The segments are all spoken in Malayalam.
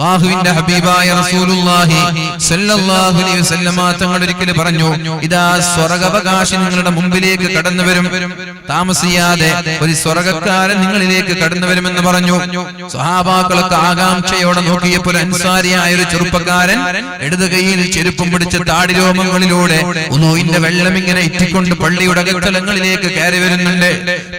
അള്ളാഹുവിന്റെ ഹബീബായ റസൂലുള്ളാഹി സല്ലല്ലാഹു അലൈഹി വസല്ലമ തങ്ങൾ ഒരിക്കൽ പറഞ്ഞു ഇതാ സ്വർഗവകാശി നിങ്ങളുടെ മുമ്പിലേക്ക് കടന്നു വരും താമസിയാതെ ഒരു സ്വർഗക്കാരൻ നിങ്ങളിലേക്ക് കടന്നു വരുമെന്ന് പറഞ്ഞു. സഹാബാക്കളൊക്കെ ആകാംക്ഷയോടെ നോക്കിയപ്പോൾ അൻസാരിയായ ഒരു ചെറുപ്പക്കാരൻ ഇടത് കൈയിൽ ചെരുപ്പും പിടിച്ച് താടിരോമങ്ങളിലൂടെ ഉനോയിന്റെ വെള്ളം ഇങ്ങനെ ഇറ്റിക്കൊണ്ട് പള്ളിയുടെ അകത്തലങ്ങളിലേക്ക് കയറി വരുന്നുണ്ട്.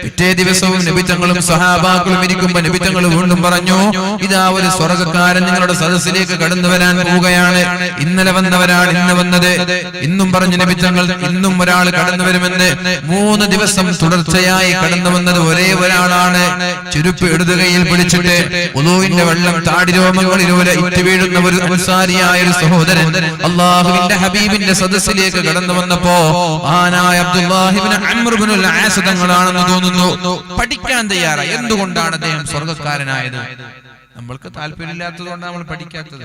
പിറ്റേ ദിവസവും നബിത്തങ്ങളും സഹാബാക്കളും ഇരിക്കുമ്പോ നബിത്തങ്ങൾ വീണ്ടും പറഞ്ഞു ഇതാ ഒരു സ്വർഗക്കാരൻ നിങ്ങളുടെ സദസ്സിലേക്ക് കടന്നു വരാൻ പോവുകയാണ്. ഇന്നലെ വന്നവരാണ് ഇന്ന് വന്നത്. ഇന്നും പറഞ്ഞു ലഭിച്ചങ്ങൾ ഇന്നും ഒരാൾ കടന്നു വരുമെന്ന് മൂന്ന് ദിവസം തുടർച്ചയായി കടന്നു വന്നത് ഒരേ ഒരാളാണ്. ചുരുപ്പ് ഇടുതുകയിൽ പിടിച്ചിട്ട് ഉദുവിന്റെ വെള്ളം താടിരോമങ്ങളിലൂടെ ഇറ്റ് വീഴുന്ന ഒരു അൻസാരിയായ ഒരു സഹോദരൻ അള്ളാഹുവിന്റെ ഹബീബിന്റെ സദസ്സിലേക്ക് കടന്നു വന്നപ്പോ ആനായ അബ്ദുല്ലാഹിബിന് അമ്രുബിനുൽ ആസ് തങ്ങളാണെന്ന് തോന്നുന്നു. പഠിക്കാൻ തയ്യാറായി. എന്തുകൊണ്ടാണ് അദ്ദേഹം സ്വർഗക്കാരനായത് നമ്മൾക്ക് താല്പര്യമില്ലാത്തതുകൊണ്ട് നമ്മൾ പഠിക്കാത്തത്.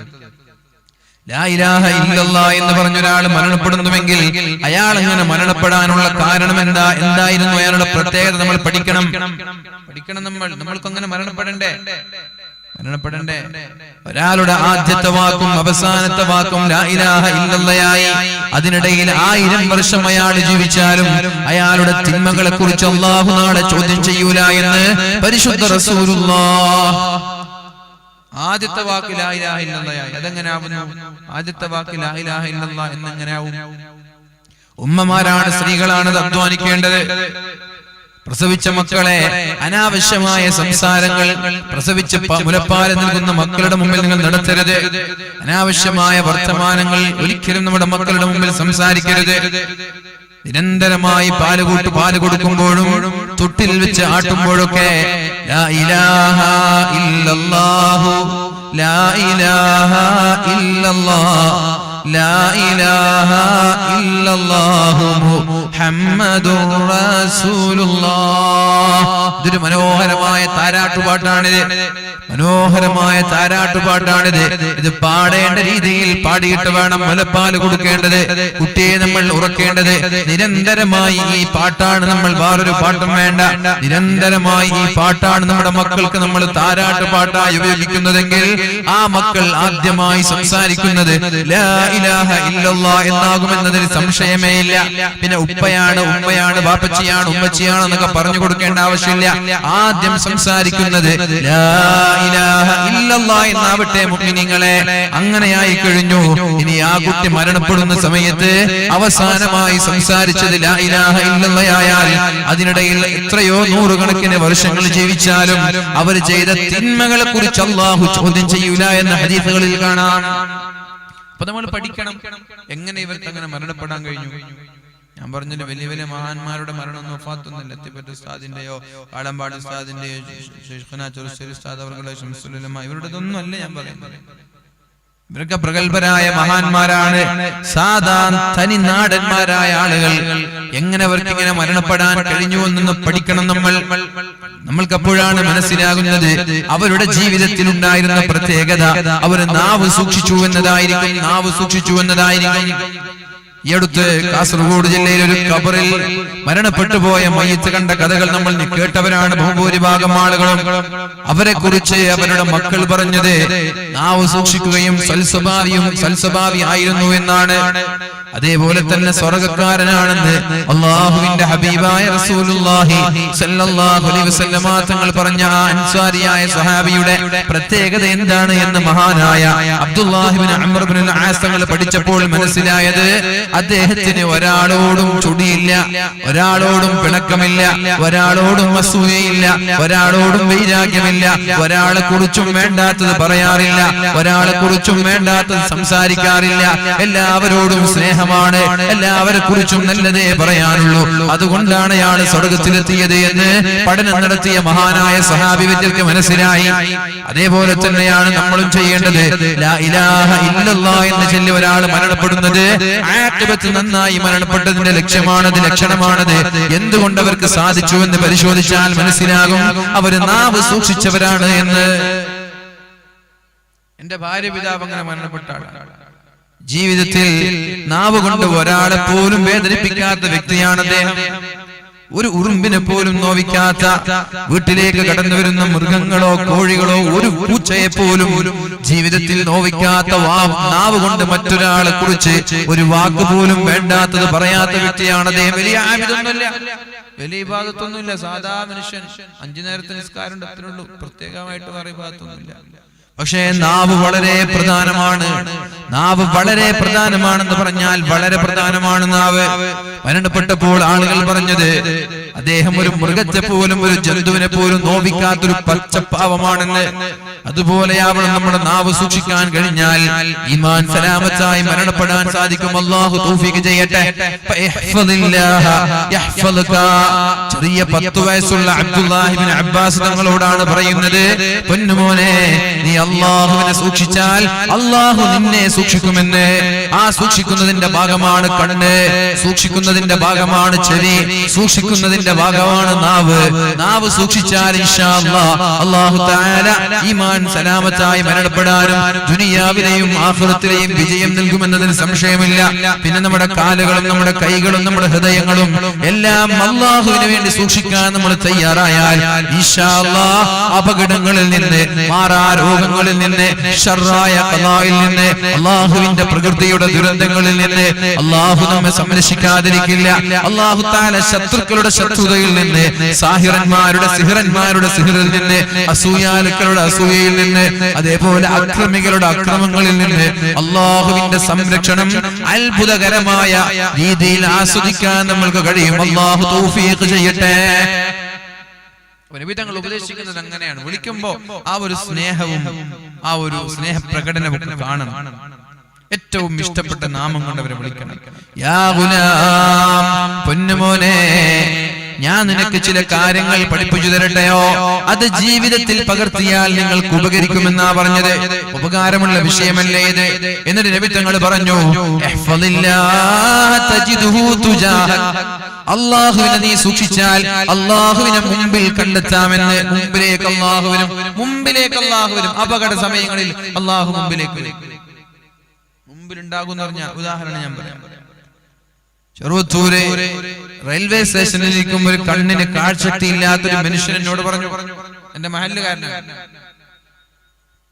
എന്ന് പറഞ്ഞ ഒരാൾ മരണപ്പെടുന്നുവെങ്കിൽ അയാൾ അങ്ങനെ മരണപ്പെടാനുള്ള കാരണം എന്താ? എന്തായിരുന്നു അയാളുടെ പ്രത്യേകത നമ്മൾ പഠിക്കണം. പഠിക്കണം. നമ്മൾ. നമ്മൾക്ക് അങ്ങനെ മരണപ്പെടണ്ടേ? മരണപ്പെടണ്ടേ? ഒരാളുടെ ആദ്യത്തെ വാക്കും അവസാനത്തെ വാക്കും ഇല്ലല്ലയായി. അതിനിടയിൽ ആയിരം വർഷം അയാൾ ജീവിച്ചാലും അയാളുടെ തിന്മകളെ കുറിച്ച് അള്ളാഹു നാളെ ചോദ്യം ചെയ്യൂല എന്ന് പരിശുദ്ധ റസൂലുള്ളാഹ് ആദ്യത്തെ വാക്ക് ലാ ഇലാഹ ഇല്ലല്ലാഹ് അതെങ്ങനെ ആവുന്നു ആദ്യത്തെ വാക്ക് ലാ ഇലാഹ ഇല്ലല്ലാഹ് എന്നെങ്ങനെ ആവും? ഉമ്മമാരാണ് സ്ത്രീകളാണ് അധ്വാനിക്കേണ്ടത്. പ്രസവിച്ച മക്കളെ അനാവശ്യമായ സംസാരങ്ങൾ പ്രസവിച്ച മുലപ്പാൽ നൽകുന്ന മക്കളുടെ മുമ്പിൽ നിങ്ങൾ നടത്തരുത്. അനാവശ്യമായ വർത്തമാനങ്ങൾ ഒരിക്കലും നമ്മുടെ മക്കളുടെ മുമ്പിൽ സംസാരിക്കരുത്. നിരന്തരമായി പാൽ കൂട്ട് പാൽ കൊടുക്കുമ്പോഴും തൊട്ടിൽ വെച്ച് ആട്ടുമ്പോഴൊക്കെ ലാ ഇലാഹ ഇല്ലല്ലാഹു ലാ ഇലാഹ إلا الله محمد ഇല്ലല്ലാഹു الله ഇതൊരു മനോഹരമായ താരാട്ടുപാട്ടാണിത്. മനോഹരമായ താരാട്ടുപാട്ടാണിത്. ഇത് പാടേണ്ട രീതിയിൽ പാടിയിട്ട് വേണം മുലപ്പാൽ കൊടുക്കേണ്ടത്. കുട്ടിയെ നമ്മൾ ഉറക്കേണ്ടത്. നിരന്തരമായി ഈ പാട്ടാണ് നമ്മൾ വേറൊരു പാട്ടും വേണ്ട. നിരന്തരമായി ഈ പാട്ടാണ് നമ്മുടെ മക്കൾക്ക് നമ്മൾ താരാട്ട് പാട്ടായി ഉപയോഗിക്കുന്നതെങ്കിൽ ആ മക്കൾ ആദ്യമായി സംസാരിക്കുന്നത് ലാ ഇലാഹ ഇല്ലല്ലാ എന്നാകുമെന്നതിൽ സംശയമേ ഇല്ല. പിന്നെ ഉപ്പയാണ് ഉമ്മയാണ് ബാപ്പച്ചിയാണ് ഉമ്മച്ചിയാണ് എന്നൊക്കെ പറഞ്ഞു കൊടുക്കേണ്ട ആവശ്യമില്ല. ആദ്യം സംസാരിക്കുന്നത് എന്നാവട്ടെ മുഅ്മിനീങ്ങളെ അങ്ങനെയായി കഴിഞ്ഞു. ഇനി ആ കുട്ടി മരണപ്പെടുന്ന സമയത്ത് അവസാനമായി സംസാരിച്ചത് ഇല്ലല്ലയായാൽ അതിനിടയിൽ എത്രയോ നൂറുകണക്കിന് വർഷങ്ങൾ ജീവിച്ചാലും അവർ ചെയ്ത തിന്മകളെ കുറിച്ച് അള്ളാഹു ചോദ്യം ചെയ്യൂല എന്ന ഹദീസുകളിൽ കാണാം. അപ്പൊ നമ്മൾ പഠിക്കണം. എങ്ങനെ ഇവർക്ക് അങ്ങനെ മരണപ്പെടാൻ കഴിഞ്ഞു? ഞാൻ പറഞ്ഞില്ല വലിയ വലിയ മഹാന്മാരുടെ മരണമൊന്നും വഫാത്തൊന്നുമില്ല എത്തിപ്പറ്റ ഉസ്താദിന്റെയോ ആളമ്പാട് ഉസ്താദിന്റെയോ ഷെയ്ഖുന ഉസ്താദ് അവരുടെ ഷംസുലുലമ ഇവരുടേതൊന്നും അല്ല ഞാൻ പറയുന്നത്. ഇവരൊക്കെ പ്രഗത്ഭരായ മഹാന്മാരാണ്. സാധാ തനി നാടന്മാരായ ആളുകൾ. എങ്ങനെ അവർക്ക് ഇങ്ങനെ മരണപ്പെടാൻ കഴിഞ്ഞു എന്നൊന്ന് പഠിക്കണം നമ്മൾ. നമ്മൾക്ക് അപ്പോഴാണ് മനസ്സിലാകുന്നത് അവരുടെ ജീവിതത്തിൽ ഉണ്ടായിരുന്ന പ്രത്യേകത. അവർ നാവ് സൂക്ഷിച്ചു എന്നതായിരിക്കും. നാവ് സൂക്ഷിച്ചു എന്നതായിരിക്കും. ഈ അടുത്ത് കാസർഗോഡ് ജില്ലയിൽ ഒരു കബറിൽ മരണപ്പെട്ടു പോയ മയ്യത്ത് കണ്ട കഥകൾ നമ്മൾ കേട്ടവരാണ് ബഹുഭൂരിഭാഗം ആളുകളും. അവരെ കുറിച്ച് അവരുടെ മക്കൾ പറഞ്ഞത് നാവ് സൂക്ഷിക്കുകയും സൽസ്വഭാവിയും സൽസ്വഭാവി ആയിരുന്നു എന്നാണ് അതേപോലെ തന്നെ സ്വർഗക്കാരനാണെന്ന് അള്ളാഹുവിന്റെ ഹബീബായ റസൂലുള്ളാഹി സല്ലല്ലാഹു അലൈഹി വസല്ലമ തങ്ങൾ പറഞ്ഞ ആ അൻസാരിയായ സഹാബിയുടെ പ്രത്യേകത എന്താണ് എന്ന് മഹാനായ അബ്ദുല്ലാഹിബിൻ ആസ് തങ്ങൾ പഠിച്ചപ്പോൾ മനസ്സിലായത് അദ്ദേഹത്തിന് ഒരാളോടും ചുടിയില്ല ഒരാളോടും പിണക്കമില്ല ഒരാളോടും അസൂയയില്ല ഒരാളോടും വൈരാഗ്യമില്ല ഒരാളെ കുറിച്ചും വേണ്ടാത്തത് പറയാറില്ല ഒരാളെ കുറിച്ചും വേണ്ടാത്തത് സംസാരിക്കാറില്ല എല്ലാവരോടും സ്നേഹമാണ് എല്ലാവരെ കുറിച്ചും നല്ലതേ പറയാനുള്ളൂ. അതുകൊണ്ടാണ് അയാൾ സ്വർഗത്തിലെത്തിയത് എന്ന് പഠനം നടത്തിയ മഹാനായ സഹാബി വ്യക്തിക്ക് മനസ്സിലായി. അതേപോലെ തന്നെയാണ് നമ്മളും ചെയ്യേണ്ടത്. എന്ന് ചൊല്ലി ഒരാൾ മരണപ്പെടുന്നത് നന്നായി മരണപ്പെട്ടതിന്റെ ലക്ഷ്യമാണത് ലക്ഷണമാണത്. എന്തുകൊണ്ട് അവർക്ക് സാധിച്ചു എന്ന് പരിശോധിച്ചാൽ മനസ്സിലാകും. അവർ നാവ് സൂക്ഷിച്ചവരാണ് എന്ന് എന്റെ ഭാര്യ പിതാവ് അങ്ങനെ മരണപ്പെട്ട ആളാണ് ജീവിതത്തിൽ നാവ് കൊണ്ട് ഒരാളെ പോലും വേദനിപ്പിക്കാത്ത വ്യക്തിയാണ് അദ്ദേഹം. ഒരു ഉറുമ്പിനെ പോലും നോവിക്കാത്ത വീട്ടിലേക്ക് കടന്നു വരുന്ന മൃഗങ്ങളോ കോഴികളോ ഒരു പൂച്ചയെ പോലും ജീവിതത്തിൽ നോവിക്കാത്ത നാവ് കൊണ്ട് മറ്റൊരാളെ കുറിച്ച് ഒരു വാക്ക് പോലും വേണ്ടാത്തത് പറയാത്ത വ്യക്തിയാണ് അദ്ദേഹം. വലിയ ആമിതൊന്നുമില്ല വലിയ ഭാഗത്തൊന്നുമില്ല സാധാ മനുഷ്യൻ. അഞ്ചു നേരത്തെ നിസ്കാരം അത്രയുള്ളൂ പ്രത്യേകമായിട്ട് വേറെ ഭാഗത്തൊന്നുമില്ല പക്ഷേ നാവ് വളരെ പ്രധാനമാണ്. നാവ് വളരെ പ്രധാനമാണെന്ന് പറഞ്ഞാൽ വളരെ പ്രധാനമാണ് നാവ്. മരണപ്പെട്ടപ്പോൾ ആളുകൾ പറഞ്ഞത് അദ്ദേഹം ഒരു മൃഗത്തെ പോലും ഒരു ജന്തുവിനെ പോലും നോവിക്കാത്തൊരു പച്ചപ്പാവമാണെന്ന്. അതുപോലെയാവണം നമ്മുടെ നാവ് സൂക്ഷിക്കാൻ കഴിഞ്ഞാൽ ഇമാൻ സലാമത്തായി മരണപ്പെടാൻ സാധിക്കും. അള്ളാഹു തൗഫീഖ് ചെയ്യട്ടെ. ചെറിയ പത്ത് വയസ്സുള്ള അബ്ദുല്ലാഹിബിൻ അബ്ബാസ് തങ്ങളോടാണ് പറയുന്നത് പൊന്നുമോനെ നീ അള്ളാഹുവിനെ സൂക്ഷിച്ചാൽ അള്ളാഹു നിന്നെ സൂക്ഷിക്കുമെന്ന്. ആ സൂക്ഷിക്കുന്നതിന്റെ ഭാഗമാണ് കണ്ണ്. സൂക്ഷിക്കുന്നതിന്റെ ഭാഗമാണ് ചെവി. സൂക്ഷിക്കുന്നതിന്റെ ഭാഗമാണ് നാവ്. നാവ് സൂക്ഷിച്ചാൽ അള്ളാഹു ഈമാൻ സലാമത്തായി മരണപ്പെടാനും ദുനിയാവിലെയും ആഖിറത്തിലെയും വിജയം നൽകുമെന്നതിന് സംശയമില്ല. പിന്നെ നമ്മുടെ കാലുകളും നമ്മുടെ കൈകളും നമ്മുടെ ഹൃദയങ്ങളും എല്ലാം അള്ളാഹുവിന് വേണ്ടി സൂക്ഷിക്കാൻ നമ്മൾ തയ്യാറായാൽ അപകടങ്ങളിൽ നിന്ന് മാറാ രോഗങ്ങളിൽ നിന്ന് ഷറായ ഖലായിൽ നിന്ന് അള്ളാഹുവിന്റെ പ്രകൃതിയുടെ ദുരന്തങ്ങളിൽ നിന്ന് അള്ളാഹു നമ്മെ സംരക്ഷിക്കാതിരിക്കില്ല. അള്ളാഹു താല ശത്രുക്കളുടെ ശത്രുതയിൽ നിന്ന് സാഹിറന്മാരുടെ സിഹിറന്മാരുടെ സിഹിറിൽ നിന്ന് അസൂയാലുക്കളുടെ അസൂയയിൽ നിന്ന് അതേപോലെ അക്രമികളുടെ അക്രമങ്ങളിൽ നിന്ന് അള്ളാഹുവിന്റെ സംരക്ഷണം അത്ഭുതകരമായ രീതിയിൽ ആസ്വദിക്കാൻ നമ്മൾക്ക് കഴിയും. അള്ളാഹു തൗഫീഖ് ചെയ്യട്ടെ. തങ്ങൾ ഉപദേശിക്കുന്നത് അങ്ങനെയാണ്. വിളിക്കുമ്പോ ആ ഒരു സ്നേഹവും ആ ഒരു സ്നേഹ പ്രകടനവും കാണണം. ഏറ്റവും ഇഷ്ടപ്പെട്ട നാമം കൊണ്ട് അവരെ വിളിക്കണം. യാ ഗുലാം പൊന്നുമോനെ ഞാൻ നിനക്ക് ചില കാര്യങ്ങൾ പഠിപ്പിച്ചു തരട്ടെയോ? അത് ജീവിതത്തിൽ പകർത്തിയാൽ നിങ്ങൾക്ക് ഉപകരിക്കുമെന്നാ പറഞ്ഞത്. ഉപകാരമുള്ള വിഷയമല്ലേ ഇത്? എന്നിട്ട് നബി തങ്ങൾ പറഞ്ഞു. അള്ളാഹുവിനെ നീ സൂക്ഷിച്ചാൽ അള്ളാഹുവിനെ മുമ്പിൽ കണ്ടെത്താമെന്ന് മുമ്പിലേക്ക് അള്ളാഹുവിനും മുമ്പിലേക്ക് അള്ളാഹുവിനും അപകട സമയങ്ങളിൽ അള്ളാഹു മുമ്പിലേക്ക് മുമ്പിലുണ്ടാകുന്ന മുമ്പിലുണ്ടാകും പറഞ്ഞ ഉദാഹരണം ഞാൻ പറയാം. ചെറുവത്തൂര് റെയിൽവേ സ്റ്റേഷനിൽ ഇരിക്കുമ്പോൾ ഒരു കണ്ണിന് കാഴ്ചക്തി ഇല്ലാത്തൊരു മനുഷ്യൻ എന്നോട് പറഞ്ഞു. എന്റെ മഹല്ലുകാരനാണ്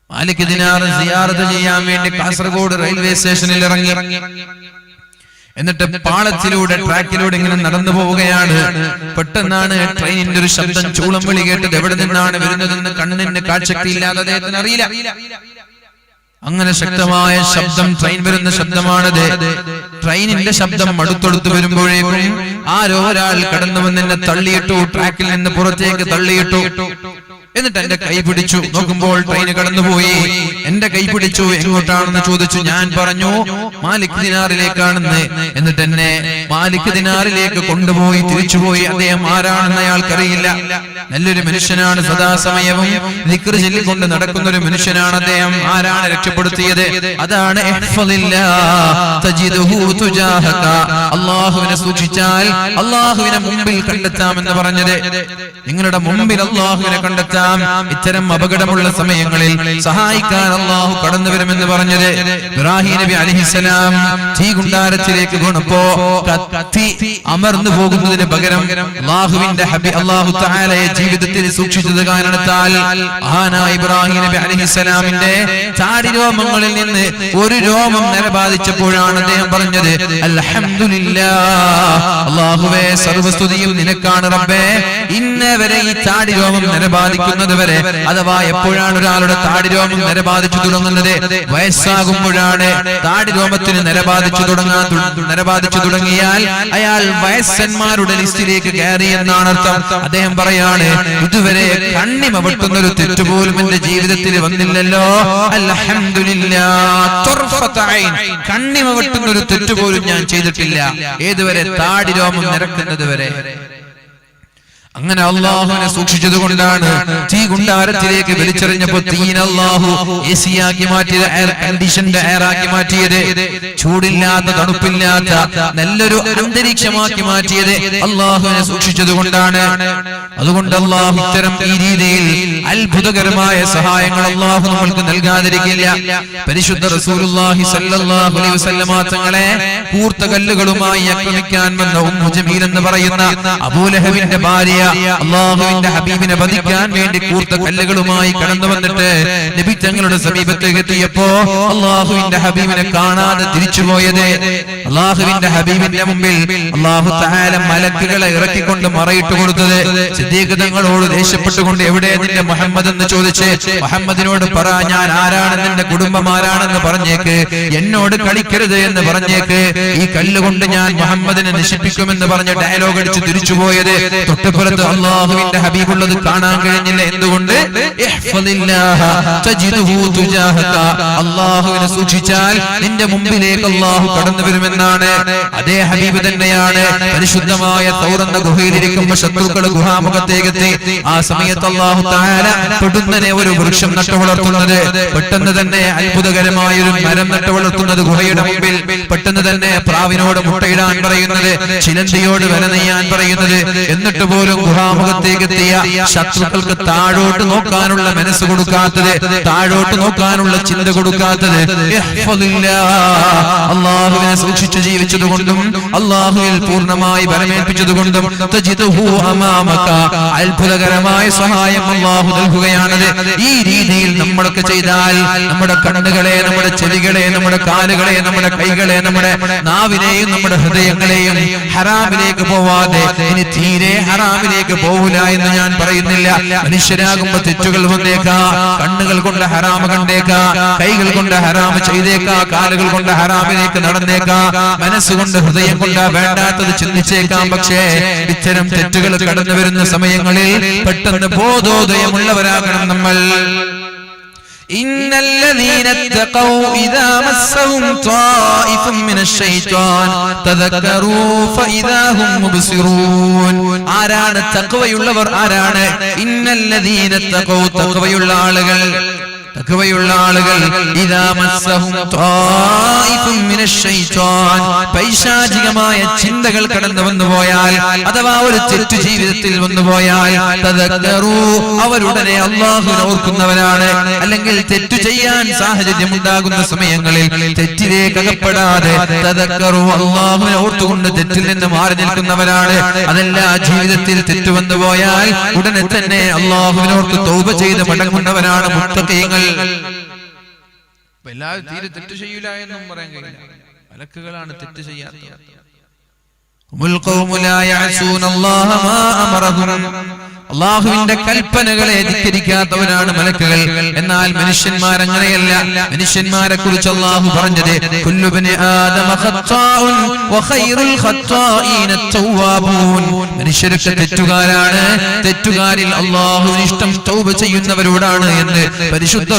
മാലിക് ദിനാറ് സിയാറത്ത് ചെയ്യാൻ വേണ്ടി കാസർഗോഡ് റെയിൽവേ സ്റ്റേഷനിൽ ഇറങ്ങി. എന്നിട്ട് പാളത്തിലൂടെ ട്രാക്കിലൂടെ ഇങ്ങനെ നടന്നു പോവുകയാണ്. പെട്ടെന്നാണ് ട്രെയിനിന്റെ ഒരു ശബ്ദം ചൂളം വിളി കേട്ടത്. എവിടെ നിന്നാണ് വരുന്നതെന്ന് കണ്ണിന് കാഴ്ചക്തി ഇല്ലാതെ അദ്ദേഹത്തിന് അറിയില്ല. അങ്ങനെ ശക്തമായ ശബ്ദം ട്രെയിൻ വരുന്ന ശബ്ദമാണത്. ട്രെയിനിന്റെ ശബ്ദം അടുത്തൊടുത്ത് വരുമ്പോഴേക്കും ആരോ ഒരാൾ കടന്നു വന്ന് എന്നെ തള്ളിയിട്ടു ട്രാക്കിൽ നിന്ന് പുറത്തേക്ക് തള്ളിയിട്ടു എന്നിട്ട് എന്റെ കൈ പിടിച്ചു. നോക്കുമ്പോൾ ട്രെയിൻ കടന്നുപോയി. എന്റെ കൈ പിടിച്ചു എങ്ങോട്ടാണെന്ന് ചോദിച്ചു. ഞാൻ പറഞ്ഞു മാലിക് ദിനാറിലേക്കാണെന്ന് എന്നിട്ട് എന്നെ മാലിക് ദിനാറിലേക്ക് കൊണ്ടുപോയി തിരിച്ചുപോയി. അദ്ദേഹം ആരാണെന്ന് അയാൾക്കറിയില്ല. നല്ലൊരു മനുഷ്യനാണ് സദാസമയവും. ദിക്ർ ചൊല്ലിക്കൊണ്ട് നടക്കുന്ന ഒരു മനുഷ്യനാണ് അദ്ദേഹം. ആരാണ് രക്ഷപ്പെടുത്തിയത്? അതാണ്. അള്ളാഹുവിനെ സൂക്ഷിച്ചാൽ അള്ളാഹുവിനെ മുമ്പിൽ കണ്ടെത്താം എന്ന് പറഞ്ഞത് നിങ്ങളുടെ മുമ്പിൽ അള്ളാഹുവിനെ കണ്ടെത്താം. ഇത്തരം അപകടമുള്ള സമയങ്ങളിൽ സഹായിക്കാൻ അള്ളാഹു കടന്നു വരുമെന്ന് പറഞ്ഞത് ഇബ്രാഹിം നബി അലഹിസലാം തീ കുണ്ടാരത്തിലേക്ക് വീണപ്പോ കത്തി അമർന്നു പോകുന്നതിന് പകരം അള്ളാഹുവിന്റെ ഹബി അള്ളാഹു താലയെ ജീവിതത്തിൽ സൂക്ഷിച്ചത് കാരണത്താൽ ആന ഇബ്രാഹിം നബി അലഹിസലാമിന്റെ താടി രോമങ്ങളിൽ നിന്ന് ഒരു രോമം നിലബാധിച്ചപ്പോഴാണ് അദ്ദേഹം പറഞ്ഞത് അള്ളാഹുവേ സർവസ്തുതിയും നിനക്കാണ് റബ്ബേ. ഇന്നവരെ ഈ താടി രോമം നിലബാധിക്കുന്നത് വരെ അഥവാ എപ്പോഴാണ് ഒരാളുടെ താടി രോമം നിലബാധിച്ചു തുടങ്ങുന്നത്? വയസ്സാകുമ്പോഴാണ്. താടി രോമത്തിന് നിലബാധിച്ചു തുടങ്ങാൻ നിലബാധിച്ചു തുടങ്ങിയാൽ അയാൾ വയസ്സന്മാരുടെ ലിസ്റ്റിലേക്ക് കയറി എന്നാണ് അർത്ഥം അദ്ദേഹം പറയാണ് ഇതുവരെ കണ്ണിമ വെട്ടുന്ന ഒരു തെറ്റുപോലും എന്റെ ജീവിതത്തിൽ വന്നില്ലല്ലോ. കണ്ണിമ വെട്ടുന്ന ഒരു തെറ്റുപോലും ഞാൻ ചെയ്തിട്ടില്ല. ഏതുവരെ താടി രോമം നിരക്കുന്നത് വരെ അങ്ങനെ അള്ളാഹുവിനെ സൂക്ഷിച്ചത് കൊണ്ടാണ് തീ ഗുണ്ടാരത്തിലേക്ക് വലിച്ചെറിഞ്ഞപ്പോ തീൻ അള്ളാഹു എ സി ആക്കി മാറ്റിയത് എയർ കണ്ടീഷന്റെ എയർ ആക്കി മാറ്റിയത്. ചൂടില്ലാത്ത തണുപ്പില്ലാത്ത നല്ലൊരു അന്തരീക്ഷമാക്കി മാറ്റിയത് അള്ളാഹുവിനെ സൂക്ഷിച്ചത് കൊണ്ടാണ്. അതുകൊണ്ട് അള്ളാഹു ഇത്തരം ഈ രീതിയിൽ അത്ഭുതകരമായ സഹായങ്ങൾ അള്ളാഹു നമ്മൾക്ക് നൽകാതിരിക്കില്ല. പരിശുദ്ധ റസൂലുള്ളാഹി സല്ലല്ലാഹു അലൈഹി വസല്ലമ തങ്ങളെ കൂർത്ത കല്ലുകളുമായി ആക്രമിക്കാൻ വന്ന ഉമ്മു ജമീൽ എന്ന് പറയുന്ന അബൂലഹബിന്റെ ഭാര്യ അള്ളാഹുവിന്റെ ഹബീബിനെ വധിക്കാൻ വേണ്ടി കൂർത്ത കല്ലുകളുമായി കടന്നു വന്നിട്ട് നബി തങ്ങളുടെ സമീപത്തേക്ക് എത്തിയപ്പോ അള്ളാഹുവിന്റെ ഹബീബിനെ കാണാതെ തിരിച്ചുപോയത് അള്ളാഹുവിന്റെ ഹബീബിന്റെ മുമ്പിൽ അള്ളാഹു സഹാരം മലക്കുകളെ ഇറക്കിക്കൊണ്ട് മറയിട്ട് കൊടുത്തത് സിദ്ദീഖ് തങ്ങളോട് ദേഷ്യപ്പെട്ടുകൊണ്ട് എവിടെ നിന്റെ മുഹമ്മദ് എന്ന് ചോദിച്ച് മുഹമ്മദിനോട് പറ ഞാൻ ആരാണ് നിന്റെ കുടുംബം ആരാണെന്ന് പറഞ്ഞേക്ക്. എന്നോട് കളിക്കരുത് എന്ന് പറഞ്ഞേക്ക്. ഈ കല്ലുകൊണ്ട് ഞാൻ മുഹമ്മദിനെ നശിപ്പിക്കുമെന്ന് പറഞ്ഞ ഡയലോഗ് അടിച്ച് തിരിച്ചുപോയത് അള്ളാഹുവിന്റെ ഹബീബുള്ളത് കാണാൻ കഴിഞ്ഞില്ല. എന്തുകൊണ്ട്. അള്ളാഹുവിനെ സൂക്ഷിച്ചാൽ നിന്റെ മുമ്പിലേക്ക് അള്ളാഹു കടന്നു വരുമെന്നാണ്. അതേ ഹബീബ് തന്നെയാണ് പരിശുദ്ധമായ തൗറന്ന ഗുഹയിലിരിക്കുമ്പോ ശത്രുക്കൾ ഗുഹാമുഖത്തേകത്തെ ആ സമയത്ത് അള്ളാഹു താര പെടുന്നനെ ഒരു വൃക്ഷം നട്ടു വളർത്തുന്നത്. പെട്ടെന്ന് തന്നെ അത്ഭുതകരമായ ഒരു മരം നട്ടു വളർത്തുന്നത് ഗുഹയുടെ മുമ്പിൽ. പെട്ടെന്ന് തന്നെ പ്രാവിനോട് മുട്ടയിടാൻ പറയുന്നത് ചിലന്തിയോട് വില നെയ്യാൻ പറയുന്നത്. എന്നിട്ട് പോലും ഗുഹാമുഖത്തേക്ക് എത്തിയ ശത്രുക്കൾക്ക് താഴോട്ട് നോക്കാനുള്ള മനസ്സ് കൊടുക്കാത്തത് താഴോട്ട് നോക്കാനുള്ള ചിന്ത കൊടുക്കാത്തത്. അള്ളാഹുവിനെ സൂക്ഷിച്ചു ജീവിച്ചത് കൊണ്ടും അള്ളാഹുവിൽ പൂർണമായി ബലമേൽപ്പിച്ചത് കൊണ്ടും അമാമക. അത്ഭുതകരമായ സഹായം അള്ളാഹു നൽകുകയാണത് ഈ രീതിയിൽ നമ്മളൊക്കെ ചെയ്താൽ നമ്മുടെ കണ്ണുകളെ നമ്മുടെ ചെവികളെ നമ്മുടെ കാലുകളെ നമ്മുടെ കൈകളെ നമ്മുടെ നാവിനെയും നമ്മുടെ ഹൃദയങ്ങളെയും ഹറാമിലേക്ക് പോവാതെ ഇനി തീരെ ഹറാമിലേക്ക് പോകില്ല എന്ന് ഞാൻ പറയുന്നില്ല. മനുഷ്യരാകുമ്പോ തെറ്റുകൾ വന്നേക്കാ കണ്ണുകൾ കൊണ്ട് ഹറാമ കണ്ടേക്കാ കൈകൾ കൊണ്ട് ഹറാമ ചെയ്തേക്കാ കാലുകൾ കൊണ്ട് ഹറാമിലേക്ക് നടന്നേക്കാ മനസ്സുകൊണ്ട് ഹൃദയം കൊണ്ട് വേണ്ടാത്തത് ചിന്തിച്ചേക്കാം. പക്ഷേ ഇത്തരം തെറ്റുകൾ കടന്നു വരുന്ന സമയങ്ങളിൽ പെട്ടെന്ന് ബോധോദയമുള്ളവരാകണം നമ്മൾ. إن الذين اتقوا إذا مسهم طائف من الشيطان تذكروا فإذا هم مبصرون ആരാണ് തഖ്വയുള്ളവർ ആരാണ് ഇന്നല്ലദീന തഖൗ തഖ്വയുള്ള ആളുകൾ തഖ്വയുള്ള ആളുകൾ പൈശാചികമായ ചിന്തകൾ കടന്നു വന്നു പോയാൽ അഥവാ ഒരു തെറ്റു ജീവിതത്തിൽ വന്നു പോയാൽ അവരുടനെ അള്ളാഹു ഓർക്കുന്നവരാണ്. അല്ലെങ്കിൽ തെറ്റു ചെയ്യാൻ സാഹചര്യം ഉണ്ടാകുന്ന സമയങ്ങളിൽ തെറ്റിലേക്ക് അകപ്പെടാതെ അള്ളാഹുവിനെ ഓർത്തുകൊണ്ട് തെറ്റിൽ നിന്ന് മാറി നിൽക്കുന്നവരാണ്. അതല്ല ജീവിതത്തിൽ തെറ്റു വന്നു പോയാൽ ഉടനെ തന്നെ അള്ളാഹുവിനോർക്ക് തോപ ചെയ്ത് മടങ്ങുന്നവരാണ് മുത്തക്കയങ്ങൾ എല്ലാവരും തീരെ തെറ്റ് ചെയ്യൂല എന്നും പറയാൻ കഴിയില്ല. മലക്കുകളാണ് തെറ്റ് ചെയ്യാത്തത്. അള്ളാഹുവിന്റെ കൽപ്പനകളെ ധിക്കരിക്കാത്തവരാണ് മലക്കുകൾ. എന്നാൽ മനുഷ്യന്മാരങ്ങനെയല്ല മനുഷ്യന്മാരെ കുറിച്ച് അള്ളാഹു പറഞ്ഞത് മനുഷ്യരൊക്കെ തെറ്റുകാരാണ്. തെറ്റുകാരിൽ അള്ളാഹുവിന് ഇഷ്ടം തൗബ ചെയ്യുന്നവരോടാണ് എന്ന് പരിശുദ്ധ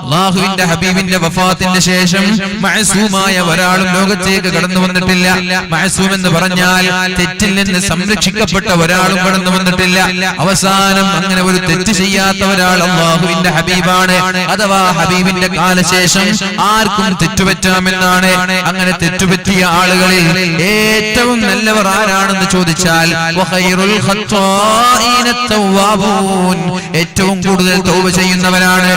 അള്ളാഹുവിന്റെ ഹബീബിന്റെ വഫാത്തിന്റെ ശേഷം മഅസൂമായ ഒരാളും ലോകത്തേക്ക് കടന്നു വന്നിട്ടില്ല മഅസൂം എന്ന് പറഞ്ഞാൽ തെറ്റിൽ നിന്ന് സംരക്ഷിക്കപ്പെട്ട ഒരാളും കടന്നു വന്നിട്ടില്ല. അവസാനം അങ്ങനെ ഒരു തെറ്റ് ചെയ്യാത്ത ഒരാൾ അള്ളാഹുവിന്റെ ഹബീബാണ്. അഥവാ ഹബീബിന്റെ കാലശേഷം ആർക്കും തെറ്റുപറ്റാമെന്നാണ് അങ്ങനെ തെറ്റുപറ്റിയ ആളുകളിൽ ഏറ്റവും നല്ലവർ ആരാണെന്ന് ചോദിച്ചാൽ. ഏറ്റവും കൂടുതൽ തൗബ ചെയ്യുന്നവരാണ്.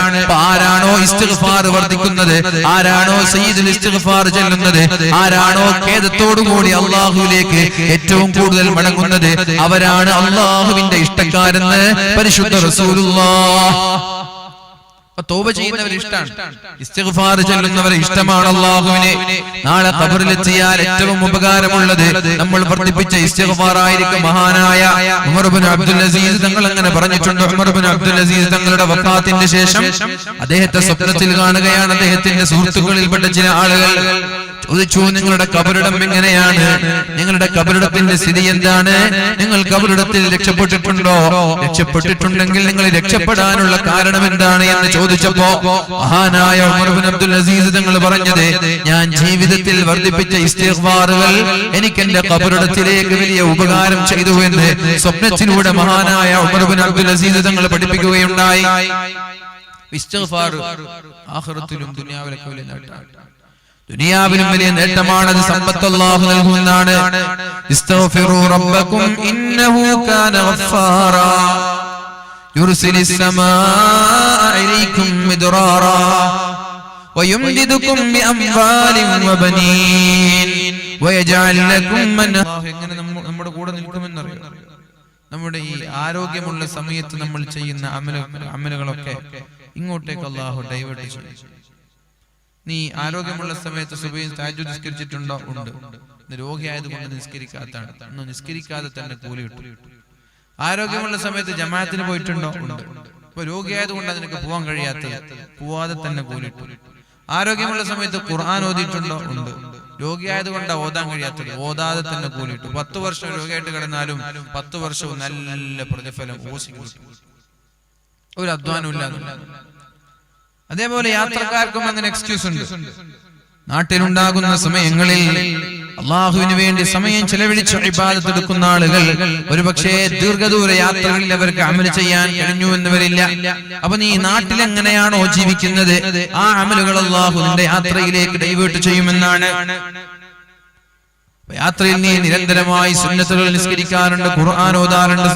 ആരാണോ ഇസ്തിഗ്ഫാർ വർദ്ധിക്കുന്നത്? ആരാണോ സയ്യിദുൽ ഇസ്തിഗ്ഫാർ ചെല്ലുന്നത്? ആരാണോ ഖേദത്തോടുകൂടി അള്ളാഹുവിലേക്ക് ഏറ്റവും കൂടുതൽ മടങ്ങുന്നത് അവരാണ് അള്ളാഹുവിന്റെ ഇഷ്ടക്കാരെന്ന് പരിശുദ്ധ റസൂലുള്ളാഹ്. അപ്പൊ തൗബ ചെയ്യുന്നവർ ഇഷ്ടമാണ് ഇസ്തിഗ്ഫാർ ചെല്ലുന്നവർ ഇഷ്ടമാണ് അള്ളാഹുവിനെ. നാളെ ഖബറിലെത്തിയാൽ ഏറ്റവും ഉപകാരമുള്ളത് നമ്മൾ വർദ്ധിപ്പിച്ച ഇസ്തിഗ്ഫാർ ആയിരിക്കും മഹാനായ ഉമർ ബിൻ അബ്ദുൽ അസീസ് തങ്ങൾ അങ്ങനെ പറഞ്ഞിട്ടുണ്ട്. ഉമർ ബിൻ അബ്ദുൽ അസീസ് തങ്ങളുടെ വഫാത്തിന്റെ ശേഷം അദ്ദേഹത്തെ സ്വപ്നത്തിൽ കാണുകയാണ് അദ്ദേഹത്തിന്റെ സുഹൃത്തുക്കളിൽപ്പെട്ട ചില ആളുകൾ. ചോദിച്ചു നിങ്ങളുടെ കബറിടം എങ്ങനെയാണ്? നിങ്ങളുടെ കബറിടത്തിന്റെ സ്ഥിതി എന്താണ്? നിങ്ങൾ കബറിടത്തിൽ രക്ഷപ്പെട്ടിട്ടുണ്ടോ? രക്ഷപ്പെട്ടിട്ടുണ്ടെങ്കിൽ നിങ്ങൾ രക്ഷപ്പെടാനുള്ള കാരണം എന്താണ് എന്ന് ചോദിച്ചപ്പോ മഹാനായ അബ്ദുൽ അസീസ് നിങ്ങൾ പറഞ്ഞത് ഞാൻ ജീവിതത്തിൽ വർദ്ധിപ്പിച്ച ഇസ്തിഗ്ഫാറുകൾ എനിക്ക് എന്റെ കബറിടത്തിലേക്ക് വലിയ ഉപകാരം ചെയ്തു എന്ന് സ്വപ്നത്തിലൂടെ മഹാനായ ഉമർബിൻ അബ്ദുൽ അസീസ് തങ്ങൾ പഠിപ്പിക്കുകയുണ്ടായി. ഇസ്തിഗ്ഫാർ ആഖിറത്തിലും ദുനിയാവിലൊക്കെ വലിയ ദുനിയാവിലും വലിയ നേട്ടമാണ് അത് സമ്പത്ത് അല്ലാഹു നൽകുന്നതാണ് ഇസ്തഗ്ഫിറു റബ്ബക്കും ഇന്നഹു കാന ഗഫാറാ يرسل السماء عليكم مدرارا ويمددكم بأموال وبنين ويجعل لكم من എങ്ങനെ നമ്മ- നമ്മുടെ കൂടെ നിൽക്കുമെന്നറിയോ നമ്മുടെ ഈ ആരോഗ്യമുള്ള സമയത്ത് നമ്മൾ ചെയ്യുന്ന അമല അമലുകളൊക്കെ ഇങ്ങോട്ടേക്ക് അള്ളാഹു ഡൈവേർട്ട് ചെയ്യും നീ ആരോഗ്യമുള്ള സമയത്ത് സുബൈൻ താജു നിസ്കരിച്ചിട്ടുണ്ടോ? ഉണ്ട്. രോഗിയായത് രോഗിയായതുകൊണ്ട് നിസ്കരിക്കാത്താണ് ഒന്ന് നിസ്കരിക്കാതെ തന്നെ കൂലി കിട്ടും ആരോഗ്യമുള്ള സമയത്ത് ജമാഅത്തിന് പോയിട്ടുണ്ടോ? ഉണ്ട്. ഇപ്പൊ രോഗിയായതുകൊണ്ട് നിനക്ക് പോകാൻ കഴിയാത്തത്. പോവാതെ തന്നെ കൂലി കിട്ടും ആരോഗ്യമുള്ള സമയത്ത് ഖുർആൻ ഓതിയിട്ടുണ്ടോ? ഉണ്ട്. രോഗിയായതുകൊണ്ട് ഓതാൻ കഴിയാത്തത്. ഓതാതെ തന്നെ കൂലി കിട്ടും പത്ത് വർഷം രോഗിയായിട്ട് കിടന്നാലും പത്ത് വർഷവും നല്ല പ്രതിഫലം ഓസിക്കും ഒരു അധ്വാനം ഇല്ലാതെ. അതേപോലെ യാത്രക്കാർക്കും അങ്ങനെ എക്സ്ക്യൂസ് ഉണ്ട്. നാട്ടിലുണ്ടാകുന്ന സമയങ്ങളിൽ അള്ളാഹുവിന് വേണ്ടി സമയം ചെലവഴിച്ച് ഇബാദത്ത് എടുക്കുന്ന ആളുകൾ ഒരുപക്ഷെ ദീർഘദൂര യാത്രകളിൽ അവർക്ക് അമൽ ചെയ്യാൻ കഴിഞ്ഞു എന്ന് വരില്ല അപ്പൊ നീ നാട്ടിൽ എങ്ങനെയാണോ ജീവിക്കുന്നത്? ആ അമലുകൾ അള്ളാഹു നിന്റെ യാത്രയിലേക്ക് ഡൈവേർട്ട് ചെയ്യുമെന്നാണ്. യാത്രയിൽ നീ നിരന്തരമായി സുന്നത്തുകൾ നിസ്കരിക്കാറുണ്ട് ഖുർആൻ ഓതാറുണ്ട്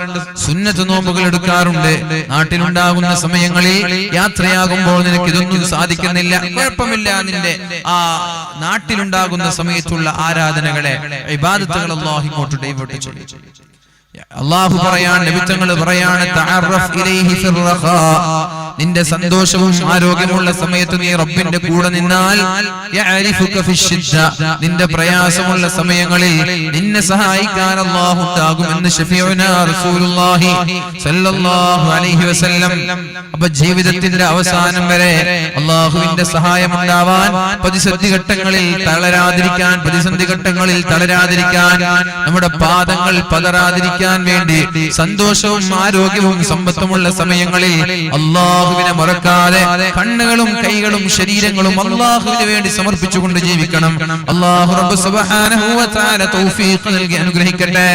സുന്നത്ത് നോമ്പുകൾ എടുക്കാറുണ്ട്. നാട്ടിലുണ്ടാകുന്ന സമയങ്ങളിൽ യാത്രയാകുമ്പോൾ നിനക്ക് ഇതൊന്നും സാധിക്കുന്നില്ല കുഴപ്പമില്ല നിന്റെ ആ നാട്ടിലുണ്ടാകുന്ന സമയത്തുള്ള ആരാധനകളെ ഇബാദത്തുകൾ അള്ളാഹു ഇങ്ങോട്ട് ഡൈവേർട്ട് അള്ളാഹു പറയാണ് ലഭിച്ചങ്ങൾ പറയാണ് നിന്റെ സന്തോഷവും ആരോഗ്യമുള്ള സമയത്ത് നീ റബ്ബിന്റെ കൂടെ നിന്നാൽ. നിന്റെ പ്രയാസമുള്ള സമയങ്ങളിൽ നിന്നെ സഹായിക്കാൻ അള്ളാഹു ഉണ്ടാകുമെന്ന് അപ്പൊ ജീവിതത്തിന്റെ അവസാനം വരെ അള്ളാഹുവിന്റെ സഹായം ഉണ്ടാവാൻ പ്രതിസന്ധി ഘട്ടങ്ങളിൽ തളരാതിരിക്കാൻ പ്രതിസന്ധി ഘട്ടങ്ങളിൽ തളരാതിരിക്കാൻ നമ്മുടെ പാദങ്ങൾ പതറാതിരിക്കാൻ വേണ്ടി സന്തോഷവും ആരോഗ്യവും സമ്പത്തുമുള്ള സമയങ്ങളിൽ അള്ളാഹുവിനെ മറക്കാതെ കണ്ണുകളും കൈകളും ശരീരങ്ങളും അള്ളാഹുവിന് വേണ്ടി സമർപ്പിച്ചുകൊണ്ട് ജീവിക്കണം. അള്ളാഹു റബ്ബ് സുബ്ഹാനഹു വ തആല തൗഫീഖ് നൽകി അനുഗ്രഹിക്കട്ടെ.